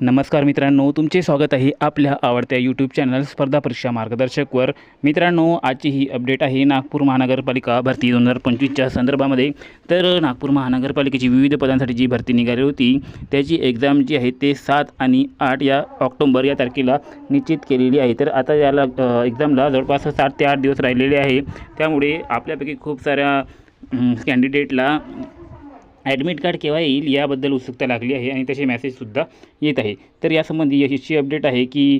नमस्कार मित्रांनो तुमचे स्वागत आहे आपल्या आवडत्या यूट्यूब चॅनल स्पर्धा परीक्षा मार्गदर्शकवर. मित्रांनो आजची ही अपडेट आहे नागपूर महानगरपालिका भरती दोन हजार पंचवीसच्या संदर्भामध्ये. तर नागपूर महानगरपालिकेची विविध पदांसाठी जी भरती निघाली होती त्याची एक्झाम जी आहे ते सात आणि आठ या ऑक्टोंबर या तारखेला निश्चित केलेली आहे. तर आता याला एक्झामला जवळपास सात ते आठ दिवस राहिलेले आहे. त्यामुळे आपल्यापैकी खूप साऱ्या कॅन्डिडेटला ॲडमिट कार्ड केव्हा येईल याबद्दल उत्सुकता लागली आहे आणि तसे मेसेजसुद्धा येत आहे. तर यासंबंधी अशी अपडेट आहे की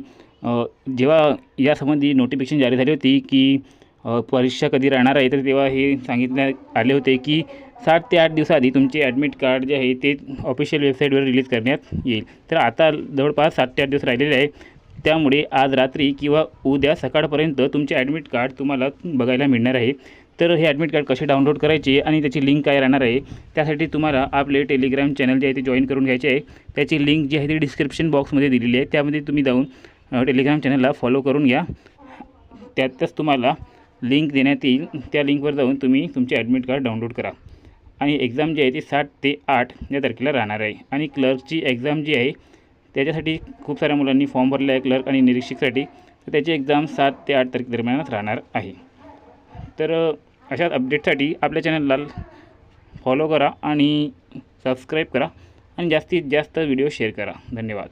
जेव्हा यासंबंधी नोटिफिकेशन जारी झाली होती की परीक्षा कधी राहणार आहे तर तेव्हा हे सांगितण्यात आले होते की सात ते आठ दिवसाआधी तुमचे ॲडमिट कार्ड जे आहे ते ऑफिशियल वेबसाईटवर रिलीज करण्यात येईल. तर आता जवळपास सात ते आठ दिवस राहिलेले आहे. त्यामुळे आज रात्री किंवा उद्या सकाळपर्यंत तुमचे ॲडमिट कार्ड तुम्हाला बघायला मिळणार आहे. तर हे ॲडमिट कार्ड कसे डाउनलोड करायचे आणि त्याची लिंक काय राहणार आहे त्यासाठी तुम्हाला आपले टेलिग्राम चॅनल जे आहे ते जॉईन करून घ्यायचे आहे. त्याची लिंक जी आहे ती डिस्क्रिप्शन बॉक्समध्ये दिलेली आहे. त्यामध्ये तुम्ही जाऊन टेलिग्राम चॅनलला फॉलो करून घ्या. त्यातच तुम्हाला लिंक देण्यात येईल. त्या लिंकवर जाऊन तुम्ही तुमचे ॲडमिट कार्ड डाउनलोड करा. आणि एक्झाम जी आहे ती सात ते आठ या तारखेला राहणार आहे. आणि क्लर्कची एक्झाम जी आहे त्याच्यासाठी खूप साऱ्या मुलांनी फॉर्म भरला आहे क्लर्क आणि निरीक्षकसाठी. तर त्याची एक्झाम सात ते आठ तारखेदरम्यानच राहणार आहे. तर अशाच अपडेटसाठी आपल्या चॅनलला फॉलो करा आणि सबस्क्राईब करा आणि जास्तीत जास्त व्हिडिओ शेअर करा. धन्यवाद.